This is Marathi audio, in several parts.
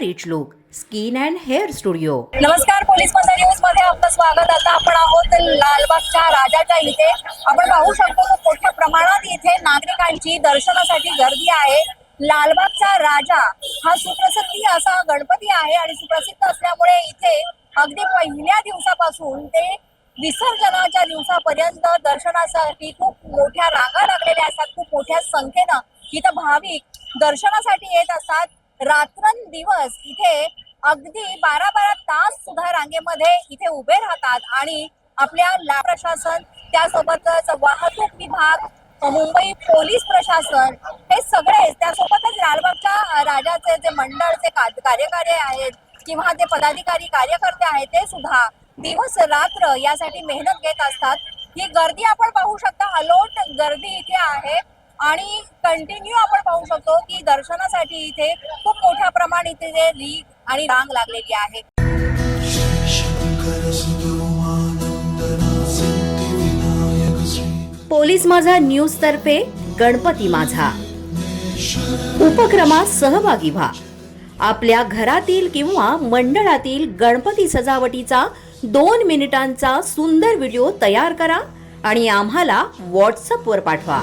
Rich look skin and hair studio नमस्कार पोलीस मसा न्यूजमध्ये आपलं स्वागत. आता आपण आहोत लालबागच्या राजाच्या इथे. आपण पाहू शकतो मोठ्या प्रमाणात इथे नागरिकांची दर्शनासाठी गर्दी आहे. लालबागचा राजा हा सुप्रसिद्धी असा गणपती आहे आणि सुप्रसिद्ध असल्यामुळे इथे अगदी पहिल्या दिवसापासून ते विसर्जनाच्या दिवसापर्यंत दर्शनासाठी खूप मोठ्या रांगा लागलेल्या असतात. खूप मोठ्या संख्येनं इथं भाविक दर्शनासाठी येत असतात. रात्रंदिवस इथे अगदी बारा बारा तास सुद्धा रांगेमध्ये इथे उभे राहतात आणि आपल्या ला प्रशासन त्यासोबतच वाहतूक विभाग मुंबई पोलीस प्रशासन हे सगळे त्यासोबतच लालबागच्या राजाचे जे मंडळचे का- कार्यकारी आहेत किंवा जे पदाधिकारी कार्यकर्ते आहेत ते सुद्धा दिवस रात्र यासाठी मेहनत घेत असतात. ही गर्दी आपण पाहू शकता अलोट गर्दी इथे आहे. आणि कंटिन्यू आपण पाहू शकतो की दर्शनासाठी इथे खूप मोठ्या प्रमाणात इथे रीग आणि रांग लागलेली आहे. पोलीस माझा न्यूज तर्फे गणपती माझा. उपक्रमात सहभागी व्हा. आपल्या घरातील किंवा मंडळातील गणपती सजावटीचा दोन मिनिटांचा सुंदर व्हिडिओ तयार करा आणि आम्हाला व्हॉट्सअपवर पाठवा.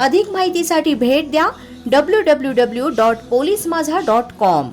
अधिक माहितीसाठी भेट द्या W W W dot police Majha dot com